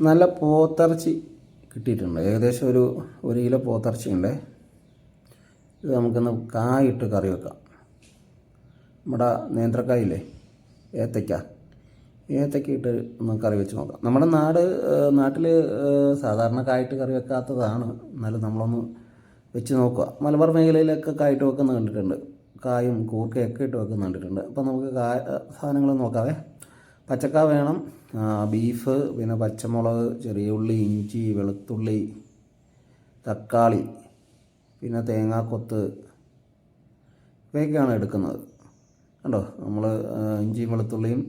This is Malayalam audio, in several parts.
നല്ല പോത്തിറച്ചി കിട്ടിയിട്ടുണ്ട്. ഏകദേശം ഒരു ഒരു കിലോ പോത്തിറച്ചി ഉണ്ട് ഇത് നമുക്കൊന്ന് കായിട്ട് കറി വെക്കാം. നമ്മുടെ നേന്ത്രക്കായില്ലേ? ഏത്തയ്ക്ക ഏത്തയ്ക്ക ഇട്ട് ഒന്ന് കറി വെച്ച് നോക്കാം. നമ്മുടെ നാട് നാട്ടിൽ സാധാരണ കായിട്ട് കറി വെക്കാത്തതാണ്. എന്നാലും നമ്മളൊന്ന് വെച്ച് നോക്കുക. മലബാർ മേഖലയിലൊക്കെ കായിട്ട് വെക്കുന്ന കണ്ടിട്ടുണ്ട്. കായും കൂർക്കയൊക്കെ ഇട്ട് വെക്കുന്ന കണ്ടിട്ടുണ്ട്. അപ്പോൾ നമുക്ക് കായ സാധനങ്ങൾ നോക്കാവേ. പച്ചക്ക വേണം. ബീഫ് പിന്നെ പച്ചമുളക് ചെറിയ ഉള്ളി ഇഞ്ചി വെളുത്തുള്ളി തക്കാളി പിന്നെ തേങ്ങാക്കൊത്ത് ഇവയൊക്കെയാണ് എടുക്കുന്നത്. കണ്ടോ? നമ്മൾ ഇഞ്ചിയും വെളുത്തുള്ളിയും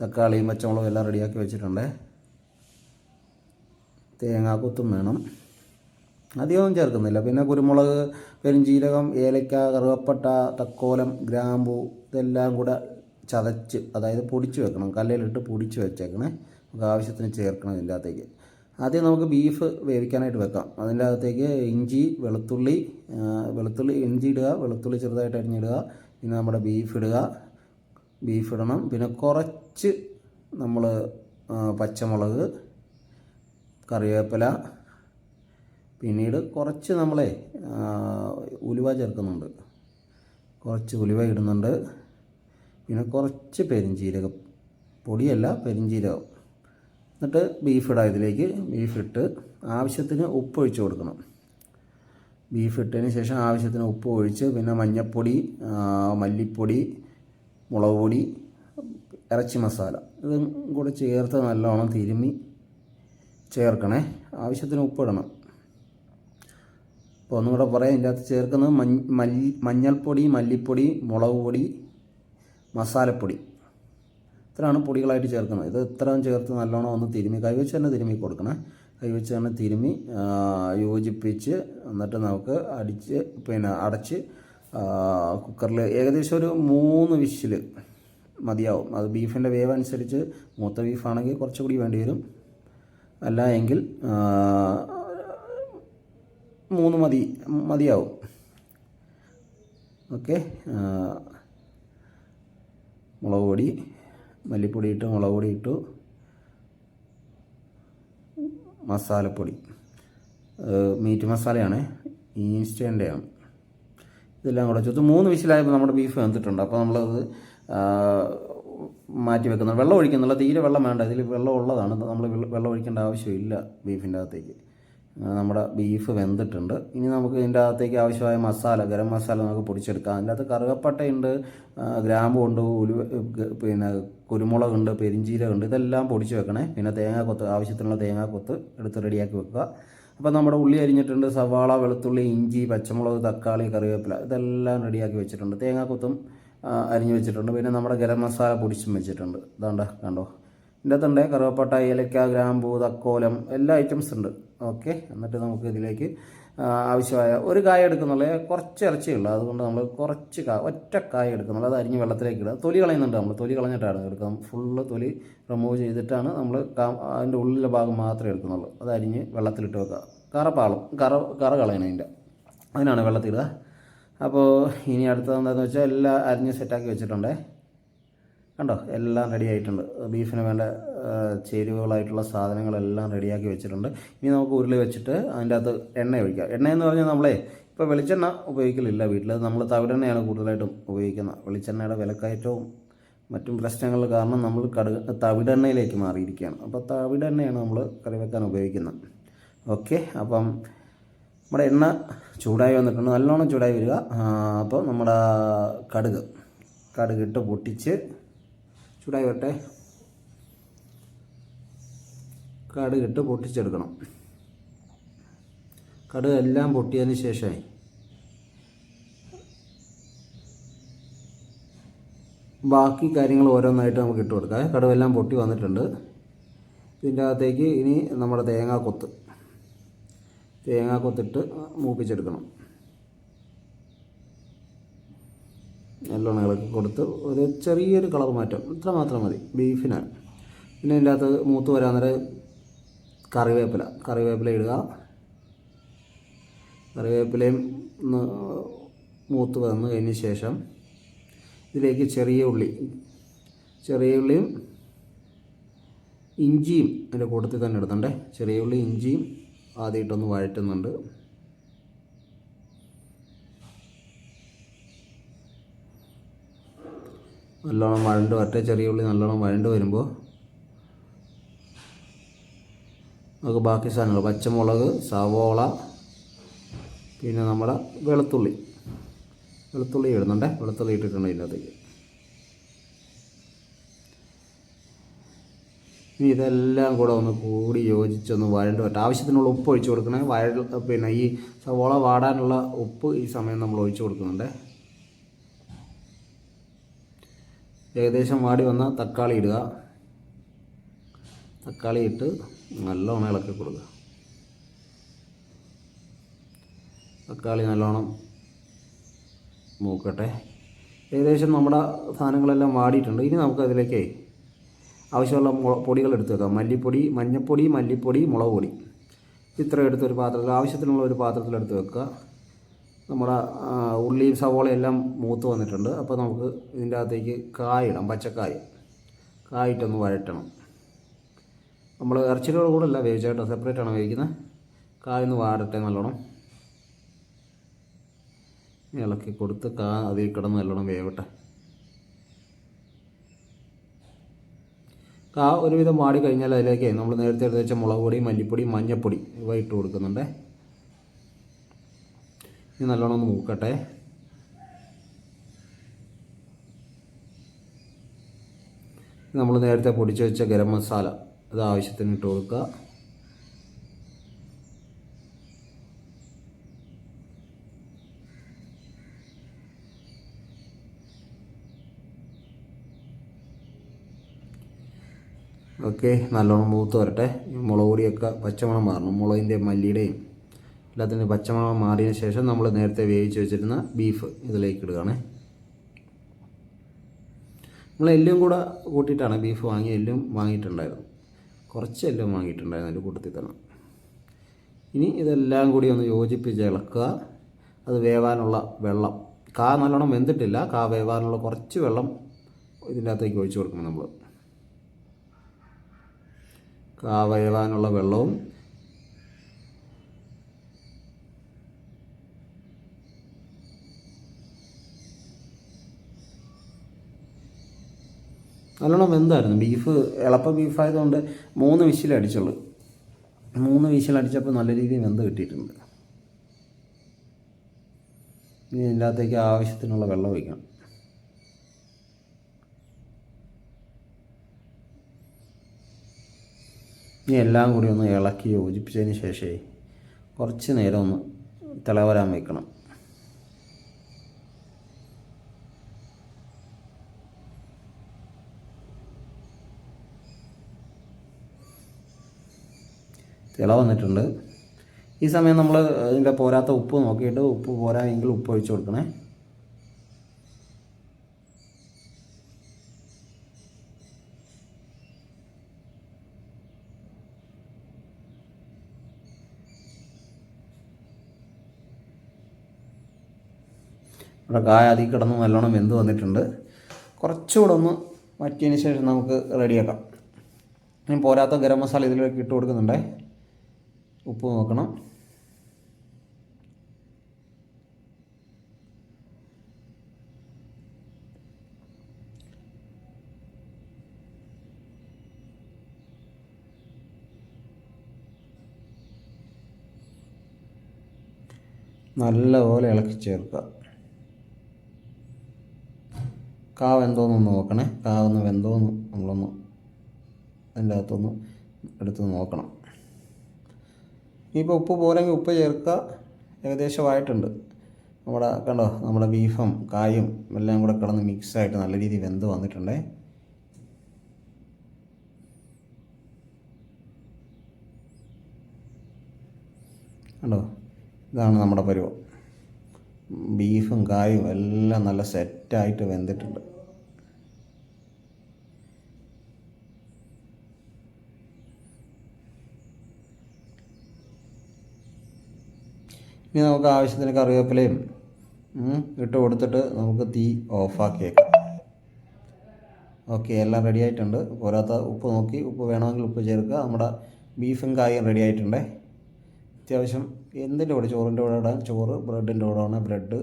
തക്കാളിയും പച്ചമുളകും എല്ലാം റെഡിയാക്കി വെച്ചിട്ടുണ്ട്. തേങ്ങാക്കൊത്തും വേണം. അധികമൊന്നും ചേർക്കുന്നില്ല. പിന്നെ കുരുമുളക് പെരുംജീരകം ഏലക്ക കറുവപ്പട്ട തക്കോലം ഗ്രാമ്പു ഇതെല്ലാം കൂടെ ചതച്ച് അതായത് പൊടിച്ച് വെക്കണം. കല്ലിലിട്ട് പൊടിച്ച് വെച്ചേക്കണേ. നമുക്ക് ആവശ്യത്തിന് ചേർക്കണം ഇതിന്റെ അകത്തേക്ക്. ആദ്യം നമുക്ക് ബീഫ് വേവിക്കാനായിട്ട് വെക്കാം. അതിന്റെ അകത്തേക്ക് ഇഞ്ചി വെളുത്തുള്ളി വെളുത്തുള്ളി ഇഞ്ചി ഇടുക വെളുത്തുള്ളി ചെറുതായിട്ട് അരിഞ്ഞിടുക. പിന്നെ നമ്മുടെ ബീഫ് ഇടുക. ബീഫ് ഇടണം. പിന്നെ കുറച്ച് നമ്മൾ പച്ചമുളക് കറിവേപ്പില പിന്നീട് കുറച്ച് നമ്മളെ ഉലുവ ചേർക്കുന്നുണ്ട്. കുറച്ച് ഉലുവ ഇടുന്നുണ്ട്. പിന്നെ കുറച്ച് പെരിഞ്ചീരകം പൊടിയല്ല പെരിഞ്ചീരകം. എന്നിട്ട് ബീഫ് ഇടാം ഇതിലേക്ക്. ബീഫ് ഇട്ട് ആവശ്യത്തിന് ഉപ്പ് ഒഴിച്ച് കൊടുക്കണം. ബീഫ് ഇട്ടതിന് ശേഷം ആവശ്യത്തിന് ഉപ്പ് ഒഴിച്ച് പിന്നെ മഞ്ഞൾപ്പൊടി മല്ലിപ്പൊടി മുളക് പൊടി ഇറച്ചി മസാല. ഇതും കൂടെ ചേർത്ത് നല്ലോണം തിരുമ്മി ചേർക്കണേ. ആവശ്യത്തിന് ഉപ്പിടണം അപ്പോൾ ഒന്നുകൂടെ പറയാം. ഇതിന്റെ അകത്ത് ചേർക്കുന്നത് മഞ്ഞൾപ്പൊടി മല്ലിപ്പൊടി മുളക് പൊടി മസാലപ്പൊടി. ഇത്രയാണ് പൊടികളായിട്ട് ചേർക്കുന്നത്. ഇത് ഇത്രയും ചേർത്ത് നല്ലോണം ഒന്ന് തിരുമി കൈവച്ച് തന്നെ തിരുമി കൊടുക്കണം. കൈവച്ച് തന്നെ തിരുമി യോജിപ്പിച്ച് എന്നിട്ട് നമുക്ക് അടിച്ച് പിന്നെ അടച്ച് കുക്കറിൽ ഏകദേശം ഒരു മൂന്ന് വിഷിൽ മതിയാവും. അത് ബീഫിന്റെ വേവ് അനുസരിച്ച് മൂത്ത ബീഫാണെങ്കിൽ കുറച്ചുകൂടി വേണ്ടി വരും. അല്ല എങ്കിൽ മൂന്ന് മതി മതിയാവും. ഓക്കെ മുളക് പൊടി മല്ലിപ്പൊടി ഇട്ടു മുളക് പൊടി ഇട്ടു. മസാലപ്പൊടി. മീറ്റ് മസാലയാണ്. ഇൻസ്റ്റന്റെയാണ് ഇതെല്ലാം കൂടെ ചുറ്റും മൂന്ന് വിശലായപ്പോൾ നമ്മുടെ ബീഫ് വെന്തിട്ടുണ്ട്. അപ്പോൾ നമ്മളത് മാറ്റി വെക്കുന്നത് വെള്ളം ഒഴിക്കുന്നില്ല തീരെ വെള്ളം വേണ്ട. ഇതിൽ വെള്ളം ഉള്ളതാണ്. നമ്മൾ വെള്ളം ഒഴിക്കേണ്ട ആവശ്യമില്ല ബീഫിന്റെ അകത്തേക്ക്. നമ്മുടെ ബീഫ് വെന്തിട്ടുണ്ട്. ഇനി നമുക്ക് ഇതിന്റെ അകത്തേക്ക് ആവശ്യമായ മസാല ഗരം മസാല നമുക്ക് പൊടിച്ചെടുക്കാം. അതിന്റെ അകത്ത് കറുകപ്പട്ടയുണ്ട് ഗ്രാമ്പു ഗ്രാമ്പുണ്ട് ഉലുവ പിന്നെ കുരുമുളകുണ്ട് പെരിഞ്ചീരകമുണ്ട്. ഇതെല്ലാം പൊടിച്ച് വെക്കണേ. പിന്നെ തേങ്ങാക്കൊത്ത് ആവശ്യത്തിനുള്ള തേങ്ങാക്കൊത്ത് എടുത്ത് റെഡിയാക്കി വെക്കുക. അപ്പോൾ നമ്മുടെ ഉള്ളി അരിഞ്ഞിട്ടുണ്ട് സവാള വെളുത്തുള്ളി ഇഞ്ചി പച്ചമുളക് തക്കാളി കറിവേപ്പില. ഇതെല്ലാം റെഡിയാക്കി വെച്ചിട്ടുണ്ട്. തേങ്ങാക്കൊത്തും അരിഞ്ഞ് വെച്ചിട്ടുണ്ട്. പിന്നെ നമ്മുടെ ഗരം മസാല പൊടിച്ചും വെച്ചിട്ടുണ്ട്. ഇതാണ്ട കണ്ടോ? ഇതിന്റെ അകത്തുണ്ട് കറുവപ്പട്ട ഏലക്ക ഗ്രാമ്പൂ തക്കോലം എല്ലാ ഐറ്റംസ് ഉണ്ട്. ഓക്കെ എന്നിട്ട് നമുക്ക് ഇതിലേക്ക് ആവശ്യമായ ഒരു കായ എടുക്കുന്നുള്ള കുറച്ച് ഇറച്ചിയുള്ളൂ അതുകൊണ്ട് നമ്മൾ കുറച്ച് കാ ഒറ്റ കായ എടുക്കുന്നുള്ളൂ. അത് അരിഞ്ഞ് വെള്ളത്തിലേക്ക് ഇടുക. തൊലി കളയുന്നുണ്ട് നമ്മൾ. തൊലി കളഞ്ഞിട്ടാണ് എടുക്കുന്നത് ഫുള്ള് തൊലി റിമൂവ് ചെയ്തിട്ടാണ് നമ്മൾ അതിന്റെ ഉള്ളിലെ ഭാഗം മാത്രമേ എടുക്കുന്നുള്ളൂ. അത് അരിഞ്ഞ് വെള്ളത്തിലിട്ട് വെക്കുക. കറ കറ കറ കളയണം അതിന്റെ. അതിനാണ് വെള്ളത്തിടുക അപ്പോൾ ഇനി അടുത്തത് എന്താണെന്ന് വെച്ചാൽ എല്ലാം അരിഞ്ഞ് സെറ്റാക്കി വെച്ചിട്ടുണ്ടേ. കണ്ടോ? എല്ലാം റെഡി ആയിട്ടുണ്ട്. ബീഫിന് വേണ്ട ചേരുവകളായിട്ടുള്ള സാധനങ്ങളെല്ലാം റെഡിയാക്കി വെച്ചിട്ടുണ്ട്. ഇനി നമുക്ക് ഉരുളി വെച്ചിട്ട് അതിന്റെ അകത്ത് എണ്ണ ഒഴിക്കാം. എണ്ണ എന്ന് പറഞ്ഞാൽ നമ്മളെ ഇപ്പോൾ വെളിച്ചെണ്ണ ഉപയോഗിക്കലില്ല വീട്ടിൽ. നമ്മൾ തവിടെണ്ണയാണ് കൂടുതലായിട്ടും ഉപയോഗിക്കുന്നത്. വെളിച്ചെണ്ണയുടെ വിലക്കയറ്റവും മറ്റും പ്രശ്നങ്ങൾ കാരണം നമ്മൾ കടുക തവിടെണ്ണയിലേക്ക് മാറിയിരിക്കുകയാണ്. അപ്പോൾ തവിടെണ്ണയാണ് നമ്മൾ കറി വെക്കാൻ ഉപയോഗിക്കുന്നത്. ഓക്കെ അപ്പം നമ്മുടെ എണ്ണ ചൂടായി വന്നിട്ടുണ്ട്. നല്ലോണം ചൂടായി വരിക. അപ്പോൾ നമ്മുടെ കടുക് കടുകിട്ട് പൊട്ടിച്ച് ചൂടായി വരട്ടെ കടുക് ഇട്ട് പൊട്ടിച്ചെടുക്കണം. കടുക് എല്ലാം പൊട്ടിയതിന് ശേഷമേ ബാക്കി കാര്യങ്ങൾ ഓരോന്നായിട്ട് നമുക്ക് ഇട്ട് കൊടുക്കാം. കടുവെല്ലാം പൊട്ടി വന്നിട്ടുണ്ട്. ഇതിന്റെ അകത്തേക്ക് ഇനി നമ്മുടെ തേങ്ങാക്കൊത്ത്. തേങ്ങാക്കൊത്തിട്ട് മൂപ്പിച്ചെടുക്കണം. നല്ലോണം ഇളക്കി കൊടുത്ത് ഒരു ചെറിയൊരു കളർ മാറ്റം. ഇത്ര മാത്രം മതി. ബീഫിനാണ് പിന്നെ ഇതിന്റെ അകത്ത് മൂത്ത് വരാൻ നേരം കറിവേപ്പില. കറിവേപ്പില ഇടുക. കറിവേപ്പിലയും മൂത്ത് വന്ന് കഴിഞ്ഞ ശേഷം ഇതിലേക്ക് ചെറിയ ഉള്ളി. ചെറിയ ഉള്ളിയും ഇഞ്ചിയും അതിന്റെ കൂട്ടത്തിൽ തന്നെ ഇടുന്നുണ്ടേ. ചെറിയ ഉള്ളി ഇഞ്ചിയും ആദ്യമായിട്ടൊന്ന് വഴറ്റുന്നുണ്ട്. നല്ലോണം വഴണ്ട് വരട്ടെ ചെറിയ ഉള്ളി നല്ലോണം വഴണ്ട് വരുമ്പോൾ നമുക്ക് ബാക്കി സാധനങ്ങൾ പച്ചമുളക് സവോള പിന്നെ നമ്മുടെ വെളുത്തുള്ളി. വെളുത്തുള്ളി ഇടുന്നുണ്ടേ? വെളുത്തുള്ളി ഇട്ടിട്ടുണ്ട് ഇതിനകത്തേക്ക്. ഇനി ഇതെല്ലാം കൂടെ ഒന്ന് കൂടി യോജിച്ചൊന്ന് വഴണ്ട് പറ്റും ആവശ്യത്തിനുള്ള ഉപ്പ് ഒഴിച്ചു കൊടുക്കണേ. വഴ പിന്നെ ഈ സവോള വാടാനുള്ള ഉപ്പ് ഈ സമയം നമ്മൾ ഒഴിച്ചു കൊടുക്കുന്നുണ്ട്. ഏകദേശം വാടി വന്ന തക്കാളി ഇടുക. തക്കാളി ഇട്ട് നല്ലോണം ഇളക്കി കൊടുക്കുക. തക്കാളി നല്ലോണം മൂക്കട്ടെ. ഏകദേശം നമ്മുടെ സാധനങ്ങളെല്ലാം വാടിയിട്ടുണ്ട്. ഇനി നമുക്ക് അതിലേക്ക് ആവശ്യമുള്ള പൊടികൾ എടുത്ത് വെക്കാം. മല്ലിപ്പൊടി മഞ്ഞൾപ്പൊടി മല്ലിപ്പൊടി മുളക് പൊടി. ഇത്ര എടുത്തൊരു പാത്രത്തിൽ ആവശ്യത്തിനുള്ള ഒരു പാത്രത്തിൽ എടുത്ത് വെക്കുക. നമ്മുടെ ഉള്ളിയും സവോളയും എല്ലാം മൂത്ത് വന്നിട്ടുണ്ട്. അപ്പോൾ നമുക്ക് ഇതിന്റെ അകത്തേക്ക് കായിടാം പച്ചക്കായ. കായിട്ടൊന്ന് വഴറ്റണം. നമ്മൾ ഇറച്ചിയുടെ കൂടെ അല്ല വേവിച്ചായിട്ട് സെപ്പറേറ്റ് ആണ് വേവിക്കുന്നത്. കായൊന്ന് വാടട്ടെ നല്ലോണം. ഇളക്കി കൊടുത്ത് കാ അതിൽ കിടന്ന് നല്ലോണം വേവട്ടെ. കാ ഒരുവിധം വാടി കഴിഞ്ഞാൽ അതിലേക്ക് നമ്മൾ നേരത്തെ എടുത്ത് വെച്ച മുളക് പൊടി മല്ലിപ്പൊടി മഞ്ഞൾപ്പൊടി ഇവ ഇട്ട് കൊടുക്കുന്നുണ്ട്. ഇനി നല്ലോണം ഒന്ന് മൂക്കട്ടെ. നമ്മൾ നേരത്തെ പൊടിച്ച് വെച്ച ഗരം മസാല അത് ആവശ്യത്തിന് ഇട്ട് കൊടുക്കുക. ഓക്കെ നല്ലോണം മൂത്ത് വരട്ടെ. മുളക് പൊടിയൊക്കെ പച്ചമണം മാറണം. മുളകിന്റെ മല്ലിയുടെയും. എല്ലാത്തിന്റെ പച്ചമണം മാറിയതിന് ശേഷം നമ്മൾ നേരത്തെ വേവിച്ച് വെച്ചിരുന്ന ബീഫ് ഇതിലേക്ക് ഇടുകയാണേ. നമ്മൾ എല്ലും കൂടെ കൂട്ടിയിട്ടാണ് ബീഫ് വാങ്ങി എല്ലും വാങ്ങിയിട്ടുണ്ടായിരുന്നു കുറച്ച് എല്ലും വാങ്ങിയിട്ടുണ്ടായിരുന്നു അതിന്റെ കൂട്ടത്തിൽ തന്നെ. ഇനി ഇതെല്ലാം കൂടി ഒന്ന് യോജിപ്പിച്ച് ഇളക്കുക. അത് വേവാനുള്ള വെള്ളം. കാ നല്ലോണം വെന്തിട്ടില്ല. കാ വേവാനുള്ള കുറച്ച് വെള്ളം ഇതിന്റെ അകത്തേക്ക് ഒഴിച്ചു കൊടുക്കണം നമ്മൾ. കാ വേവാനുള്ള വെള്ളവും നല്ലോണം വെന്തായിരുന്നു. ബീഫ് എളപ്പ ബീഫായതുകൊണ്ട് മൂന്ന് വിശിലടിച്ചുള്ളൂ മൂന്ന് വിശിലടിച്ചപ്പോൾ നല്ല രീതിയിൽ വെന്ത് കിട്ടിയിട്ടുണ്ട്. ഇനി ഇതിന്റെ ആവശ്യത്തിനുള്ള വെള്ളം ഒഴിക്കണം. ഇനി എല്ലാം കൂടി ഒന്ന് ഇളക്കി യോജിപ്പിച്ചതിന് ശേഷമേ കുറച്ച് നേരം ഒന്ന് തിളവരാൻ വെക്കണം. തിള വന്നിട്ടുണ്ട്. ഈ സമയം നമ്മൾ ഇതിന്റെ പോരാത്ത ഉപ്പ് നോക്കിയിട്ട് ഉപ്പ് പോരാ എങ്കിൽ ഉപ്പ് ഒഴിച്ചു കൊടുക്കണേ. ഇവിടെ കായ അതിൽ കിടന്ന് നല്ലോണം വെന്ത് വന്നിട്ടുണ്ട്. കുറച്ചുകൂടെ ഒന്ന് വറ്റിയതിന് ശേഷം നമുക്ക് റെഡിയാക്കാം ഇനി പോരാത്ത ഗരം മസാല ഇതിലേക്ക് ഇട്ട് കൊടുക്കുന്നുണ്ടേ. ഉപ്പ് നോക്കണം. നല്ലപോലെ ഇളക്കി ചേർക്കുക. കാവ് എന്തോന്നൊന്ന് നോക്കണേ. കാവൊന്ന് വെന്തോന്ന് നമ്മളൊന്ന് അതിന്റെ അകത്തൊന്ന് എടുത്ത് നോക്കണം. ഇനിയിപ്പോൾ ഉപ്പ് പോരെങ്കിൽ ഉപ്പ് ചേർക്കുക ഏകദേശമായിട്ടുണ്ട്. നമ്മുടെ കണ്ടോ നമ്മുടെ ബീഫും കായും എല്ലാം കൂടെ കിടന്ന് മിക്സായിട്ട് നല്ല രീതിയിൽ വെന്ത് വന്നിട്ടുണ്ടേ. കണ്ടോ ഇതാണ് നമ്മുടെ പരുവം. ബീഫും കായും എല്ലാം നല്ല സെറ്റായിട്ട് വെന്തിട്ടുണ്ട്. ഇനി നമുക്ക് ആവശ്യത്തിന് കറിവേപ്പിലയും ഇട്ട് കൊടുത്തിട്ട് നമുക്ക് തീ ഓഫാക്കിയേക്കാം. ഓക്കെ എല്ലാം റെഡി ആയിട്ടുണ്ട്. പോരാത്ത ഉപ്പ് നോക്കി ഉപ്പ് വേണമെങ്കിൽ ഉപ്പ് ചേർക്കുക. നമ്മുടെ ബീഫും കായും റെഡി ആയിട്ടുണ്ടേ. അത്യാവശ്യം എന്തിന്റെ കൂടെ? ചോറിന്റെ കൂടെ ഇടാൻ ചോറ് ബ്രെഡിന്റെ കൂടെ വേണേൽ ബ്രെഡ്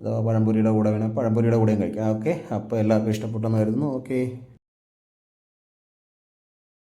അഥവാ പഴംപൊരിയുടെ കൂടെ വേണേൽ പഴംപൊരിയുടെ കൂടെയും കഴിക്കാം. ഓക്കെ അപ്പോൾ എല്ലാവർക്കും ഇഷ്ടപ്പെട്ടെന്ന് കരുതുന്നു. ഓക്കെ.